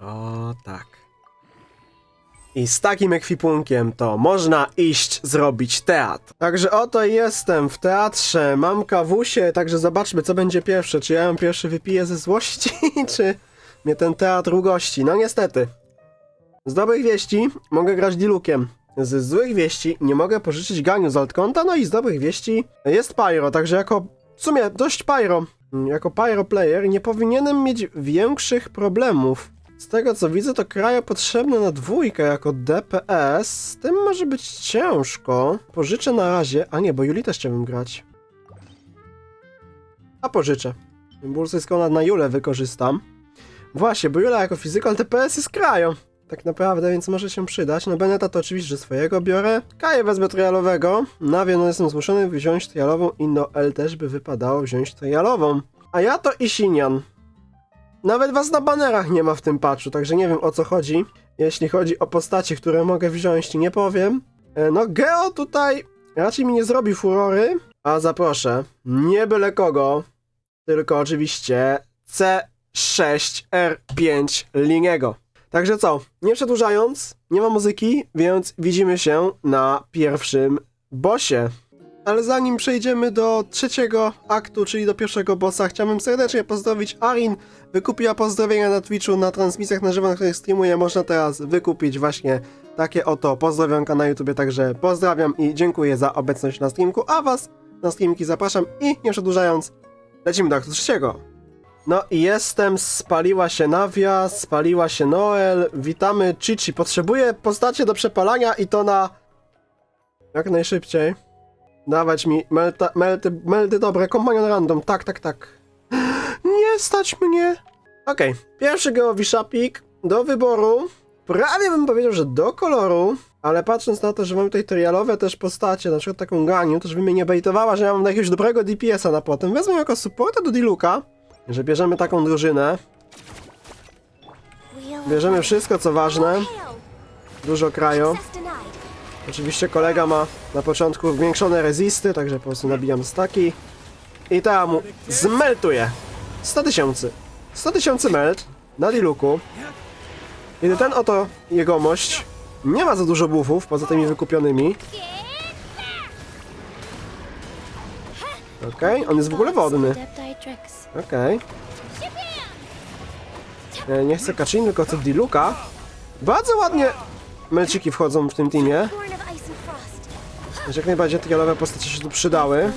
O tak. I z takim ekwipunkiem to można iść zrobić teatr. Także oto jestem w teatrze, mam kawusie, także zobaczmy co będzie pierwsze. Czy ja ją pierwszy wypiję ze złości, czy mnie ten teatr ugości. No niestety. Z dobrych wieści mogę grać dilukiem. Z złych wieści nie mogę pożyczyć ganiu z altkonta, no i z dobrych wieści jest pyro, także jako w sumie dość pyro. Jako pyro player nie powinienem mieć większych problemów. Z tego co widzę, to kraja potrzebne na dwójkę jako DPS. Z tym może być ciężko. Pożyczę na razie. A nie, bo Juli też chciałbym grać. A pożyczę. Bullseye na Julę wykorzystam. Właśnie, bo Jula jako physical DPS jest krają. Tak naprawdę, więc może się przydać. No Beneta to oczywiście, swojego biorę. Kaję wezmę trialowego. Nawie, no jestem zmuszony wziąć trialową i Noel też by wypadało wziąć trialową. A ja to Isinian. Nawet was na banerach nie ma w tym patchu, także nie wiem o co chodzi. Jeśli chodzi o postacie, które mogę wziąć, nie powiem. E, No Geo tutaj raczej mi nie zrobi furory, a zaproszę nie byle kogo, tylko oczywiście C6R5 Liniego. Także co, nie przedłużając, nie ma muzyki, więc widzimy się na pierwszym bossie. Ale zanim przejdziemy do trzeciego aktu, czyli do pierwszego bossa, chciałbym serdecznie pozdrowić Arin. Wykupiła pozdrowienia na Twitchu, na transmisjach na żywo, na których streamuję. Można teraz wykupić właśnie takie oto pozdrowionka na YouTubie, także pozdrawiam i dziękuję za obecność na streamku, a was na streamki zapraszam i nie przedłużając, lecimy do aktu trzeciego. No i jestem, spaliła się Nawia, spaliła się Noel, witamy Chichi. Potrzebuję postacie do przepalania i to na... Jak najszybciej. Dawać mi melta, melty, melty dobre, kompanion random, tak, tak, tak. Nie stać mnie. Okej, pierwszy geowi szapik do wyboru. Prawie bym powiedział, że do koloru, ale patrząc na to, że mam tutaj trialowe też postacie, na przykład taką Ganiu, to żeby mnie nie bejtowała, że ja mam jakiegoś dobrego DPS-a na potem. Wezmę jako supporta do Diluka, że bierzemy taką drużynę, bierzemy wszystko co ważne, dużo kraju. Oczywiście kolega ma na początku zwiększone rezisty, także po prostu nabijam staki. I tam mu zmeltuje. 100 tysięcy. 100 tysięcy melt na Diluku. Kiedy ten oto jegomość nie ma za dużo buffów, poza tymi wykupionymi. Okej, on jest w ogóle wodny. Okej. E, Nie chcę Kaczyn, tylko chcę Diluka. Bardzo ładnie melciki wchodzą w tym teamie. Że jak najbardziej trialowe postacie się tu przydały.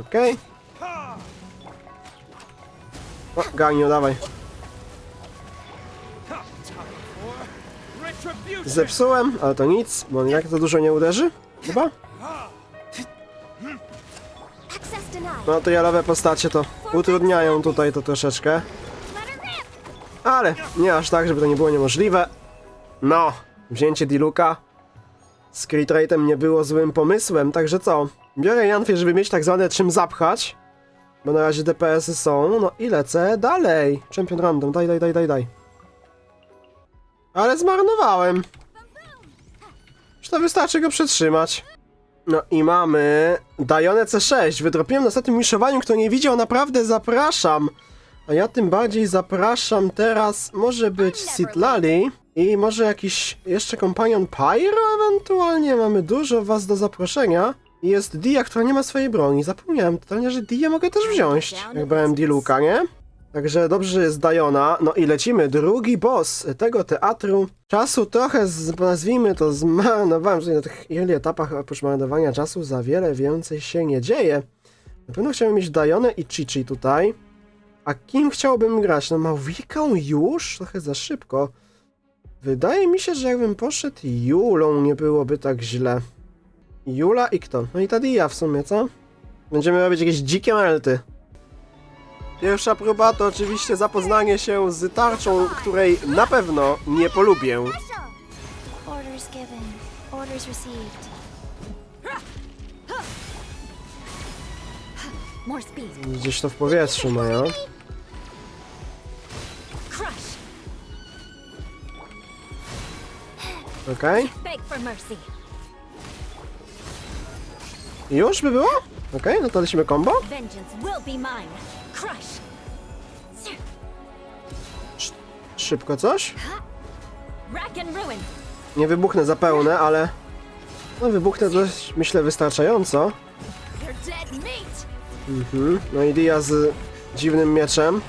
Okej. O, Ganio, dawaj. Zepsułem, ale to nic, bo on jak za dużo nie uderzy? Chyba? No trialowe postacie to utrudniają tutaj to troszeczkę. Ale nie aż tak, żeby to nie było niemożliwe. No, wzięcie Diluka z crit rate'em nie było złym pomysłem, także co? Biorę Janfię, żeby mieć tak zwane czym zapchać. Bo na razie DPS-y są, no i lecę dalej. Champion random, daj, daj, daj, daj, daj. Ale zmarnowałem. Już to wystarczy go przetrzymać. No i mamy Dajone C6. Wydropiłem na ostatnim miszowaniu, kto nie widział, naprawdę zapraszam. A ja tym bardziej zapraszam teraz, może być Sitlali i może jakiś jeszcze kompanion Pyro ewentualnie. Mamy dużo was do zaproszenia. I jest Dia, która nie ma swojej broni. Zapomniałem totalnie, że Dia mogę też wziąć, jak brałem Diluka, nie? Także dobrze, jest Dajona. No i lecimy. Drugi boss tego teatru. Czasu trochę, z, nazwijmy to, zmarnowałem. Że na tych wielu etapach oprócz marnowania czasu za wiele więcej się nie dzieje. Na pewno chciałbym mieć Dajonę i Chichi tutaj. A kim chciałbym grać? No Mauwiką już? Trochę za szybko. Wydaje mi się, że jakbym poszedł Julą, nie byłoby tak źle. Jula i kto? No i ta Dia w sumie, co? Będziemy robić jakieś dzikie melty. Pierwsza próba to oczywiście zapoznanie się z tarczą, której na pewno nie polubię. Orders given. Orders received. More speed. Gdzieś to w powietrzu mają. Okej. Beg for mercy. Już by było? Okej, no to lecimy combo. Vengeance will be mine. Crush. Szybko coś? Rack and ruin. Nie wybuchnę za pełne, ale... No wybuchnę dość, myślę, wystarczająco. You're dead meat. Mhm. No i Dia z dziwnym mieczem.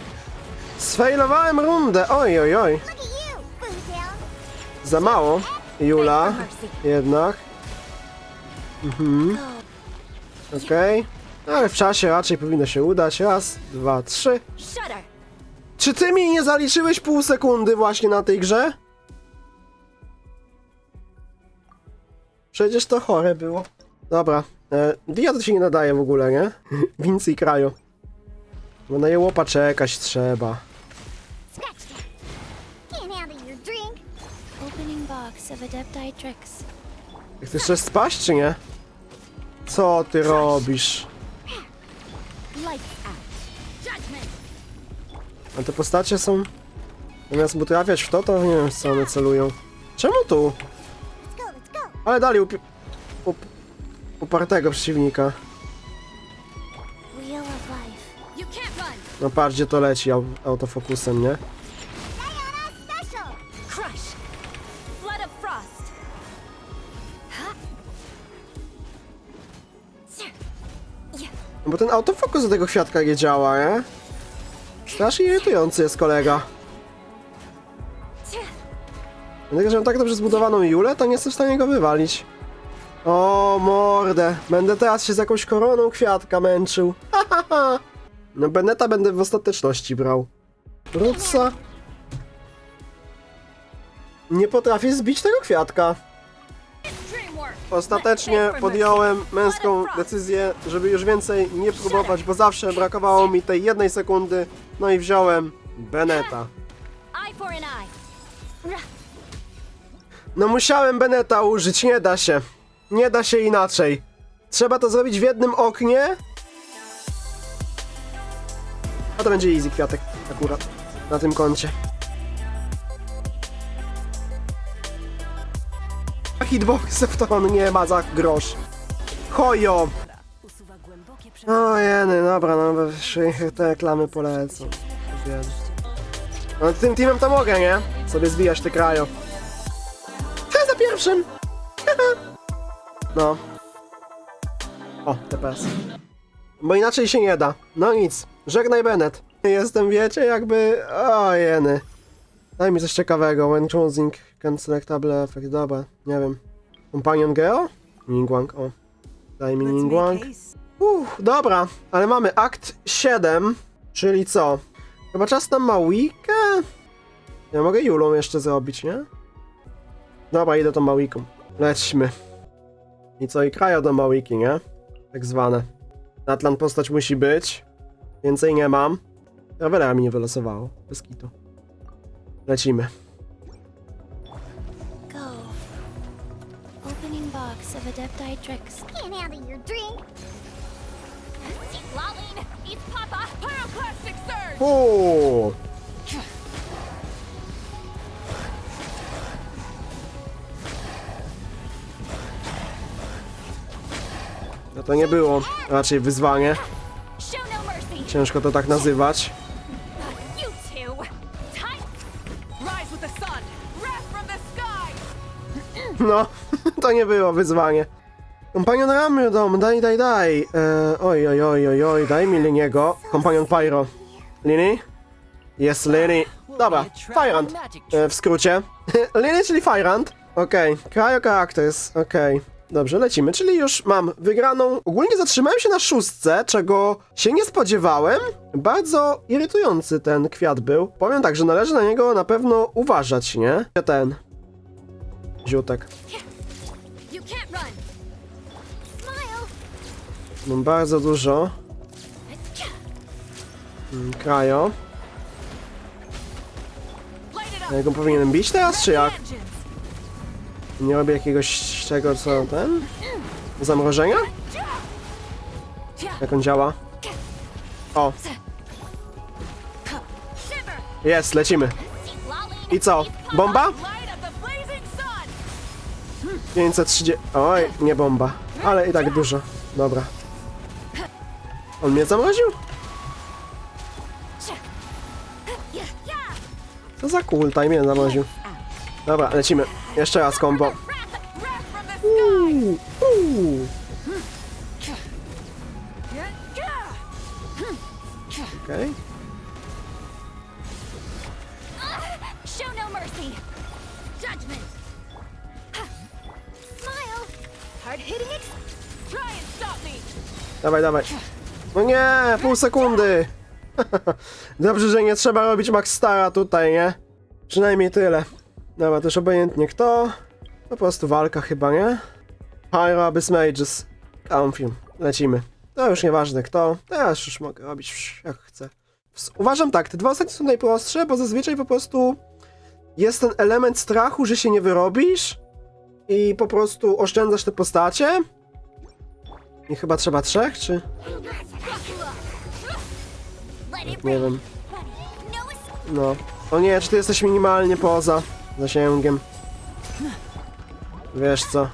Sfailowałem rundę! Oj, oj, oj. Look at you, Boomtown. Za mało. Jula. Jednak. Mhm. Okej. Ale w czasie raczej powinno się udać. Raz, dwa, trzy. Czy ty mi nie zaliczyłeś pół sekundy właśnie na tej grze? Przecież to chore było. Dobra. E, Dia to się nie nadaje w ogóle, nie? Wincy i kraju. Bo na jełopa czekać trzeba. Opening box of Adepti tricks. Chcesz spaść, czy nie? Co ty robisz? Lights out. Judgment. A te postacie są... Zamiast mu trafiać w to, to nie wiem, co one celują. Czemu tu? Let's go, let's go. Ale dali upi... Up... upartego przeciwnika. Wheel of life. You can't run. No patrz, gdzie to leci au autofokusem, nie? Bo ten autofokus do tego kwiatka nie działa, nie? Strasznie irytujący jest kolega. Dlatego, że mam tak dobrze zbudowaną Julę, to nie jestem w stanie go wywalić. O, mordę. Będę teraz się z jakąś koroną kwiatka męczył. No Beneta będę w ostateczności brał. Rutsa. Nie potrafię zbić tego kwiatka. Ostatecznie podjąłem męską decyzję, żeby już więcej nie próbować, bo zawsze brakowało mi tej jednej sekundy. No i wziąłem Beneta. No musiałem Beneta użyć, nie da się. Nie da się inaczej. Trzeba to zrobić w jednym oknie. A to będzie easy kwiatek akurat na tym koncie. Hitboxów to on nie ma za grosz. Hojo! O jeny, dobra, no te reklamy polecą. No tym teamem to mogę, nie? Sobie zbijać te krajo. He, za pierwszym! no. O, TPS. Bo inaczej się nie da. No nic. Żegnaj Bennett. Jestem, wiecie, jakby... O, jeny. Daj mi coś ciekawego. When choosing can selectable effect. Dobra, nie wiem. Companion Geo? Ningguang, o. Daj mi Ningguang. Uff, dobra, ale mamy akt 7, czyli co? Chyba czas na Mawikę? Ja mogę Julą jeszcze zrobić, nie? Dobra, idę tą Mawiką. Lećmy. I co, i krajo do Mawiki, nie? Tak zwane. Atlan postać musi być. Więcej nie mam. Trawelera mi nie wylosowało. Bez kitu. Lecimy. Of Adepti tricks. Can't handle your drink. Lolling. Eat Papa. Pyroclastic surge. No to nie było raczej wyzwanie. No. Ciężko to tak nazywać. No, to nie było wyzwanie. Kompanion Ramydom, daj, daj, daj. E, oj, oj, oj, oj, oj, daj mi Liniego. Kompanion Pyro. Lini? Jest Lini. Dobra, Fyrant. E, w skrócie. Lini, czyli Fyrant. Okej, Cryo Characters, okej. Dobrze, lecimy, czyli już mam wygraną. Ogólnie zatrzymałem się na szóstce, czego się nie spodziewałem. Bardzo irytujący ten kwiat był. Powiem tak, że należy na niego na pewno uważać, nie? Ten. Ziutek. Mam bardzo dużo. Mm, Krajo. Ja go powinienem bić teraz, czy jak? Nie robię jakiegoś czego, co ten? Zamrożenia? Jak on działa? O, jest, lecimy. I co? Bomba? 530. Oj, nie bomba. Ale i tak dużo. Dobra. On mnie zamroził? Co za kultaj mnie zamroził. Dobra, lecimy. Jeszcze raz combo. Uuu, uuu. Okej. Show no. Dawaj, dawaj. No nie, pół sekundy. Dobrze, że nie trzeba robić Max Stara tutaj, nie? Przynajmniej tyle. Dobra, też obojętnie kto. Po prostu walka chyba, nie? Pyro Abyss Mages. Downfilm. Lecimy. To już nieważne kto. Teraz już mogę robić jak chcę. Uważam tak, te dwa ostatnie są najprostsze, bo zazwyczaj po prostu jest ten element strachu, że się nie wyrobisz i po prostu oszczędzasz te postacie. I chyba trzeba trzech, czy? Nie wiem. No. O nie, czy ty jesteś minimalnie poza zasięgiem? Wiesz co?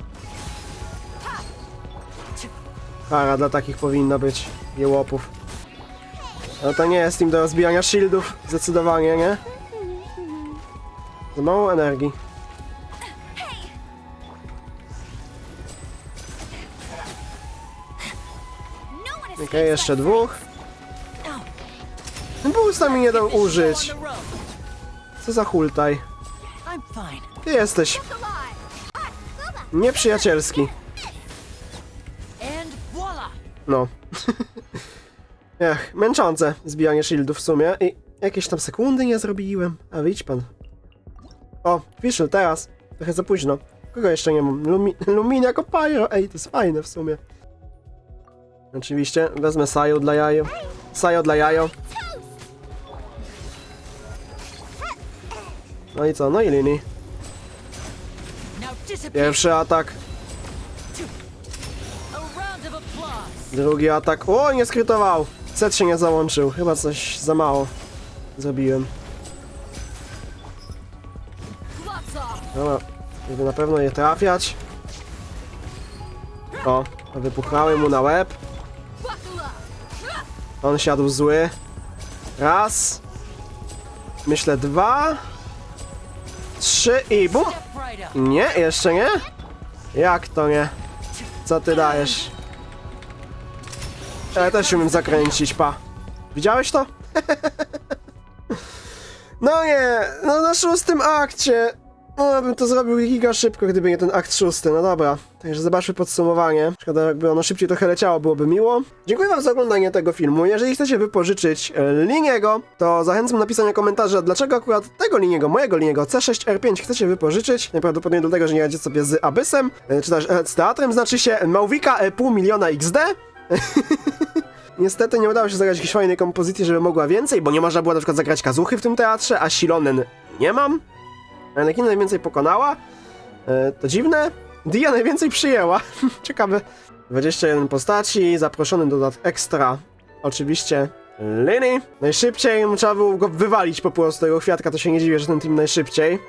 Kara dla takich powinna być. Jełopów. No to nie jest team do rozbijania shieldów. Zdecydowanie, nie? Za mało energii. Okej, jeszcze dwóch. Boosta mi nie dał użyć. Co za hultaj. Ty jesteś nieprzyjacielski. No. Ech, męczące zbijanie shieldów w sumie i jakieś tam sekundy nie zrobiłem. A widź pan. O, Fischl, teraz. Trochę za późno. Kogo jeszcze nie mam? Lumi Lumin jako Pyro. Ej, to jest fajne w sumie. Oczywiście, wezmę Sajo dla jajo. Sajo dla jajo. No i co? No i Lini. Now disappear! Pierwszy atak, drugi atak. O, nie skrytował. Set się nie załączył. Chyba coś za mało zrobiłem. Dobra, żeby na pewno je trafiać. O, wypuchałem mu na łeb. On siadł zły. Raz. Myślę dwa. Trzy i bum. Nie, jeszcze nie? Jak to nie? Co ty dajesz? Ja też umiem zakręcić, pa. Widziałeś to? No nie, no na szóstym akcie. No, bym to zrobił giga szybko, gdyby nie ten akt szósty. No dobra, także zobaczmy podsumowanie. Szkoda, jakby ono szybciej trochę leciało, byłoby miło. Dziękuję wam za oglądanie tego filmu. Jeżeli chcecie wypożyczyć e, liniego, to zachęcam do napisania komentarza, dlaczego akurat tego liniego, mojego liniego C6R5 chcecie wypożyczyć. Najprawdopodobniej dlatego, że nie radzicie sobie z Abyssem, e, czy też e, z teatrem, znaczy się Małwika pół miliona XD. Niestety nie udało się zagrać jakiejś fajnej kompozycji, żeby mogła więcej, bo nie można było na przykład zagrać kazuchy w tym teatrze, a Silonen nie mam. Anakin najwięcej pokonała. E, to dziwne. Dia najwięcej przyjęła. Ciekawe. 21 postaci, zaproszony dodat ekstra. Oczywiście Liny. Najszybciej no, trzeba było go wywalić po prostu tego kwiatka, to się nie dziwię, że ten team najszybciej.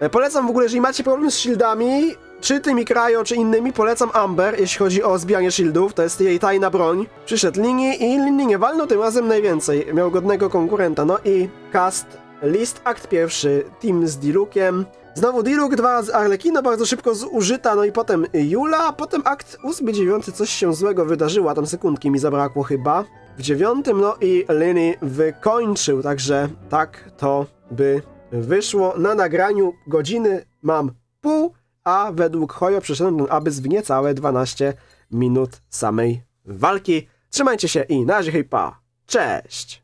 E, Polecam w ogóle, jeżeli macie problem z shieldami, czy tymi Cryo, czy innymi, polecam Amber, jeśli chodzi o zbijanie shieldów, to jest jej tajna broń. Przyszedł Lini i Lini nie walnął tym razem najwięcej, miał godnego konkurenta, no i cast list, akt pierwszy, team z Dilukiem. Znowu Diluk, dwa razy Arlekino, bardzo szybko zużyta, no i potem Jula, potem akt ósmy, dziewiąty, coś się złego wydarzyło, tam sekundki mi zabrakło chyba. W dziewiątym, no i Lini wykończył, także tak to by wyszło. Na nagraniu godziny mam pół, a według Hojo przeszedłem abyss w niecałe 12 minut samej walki. Trzymajcie się i na razie, hej pa, cześć!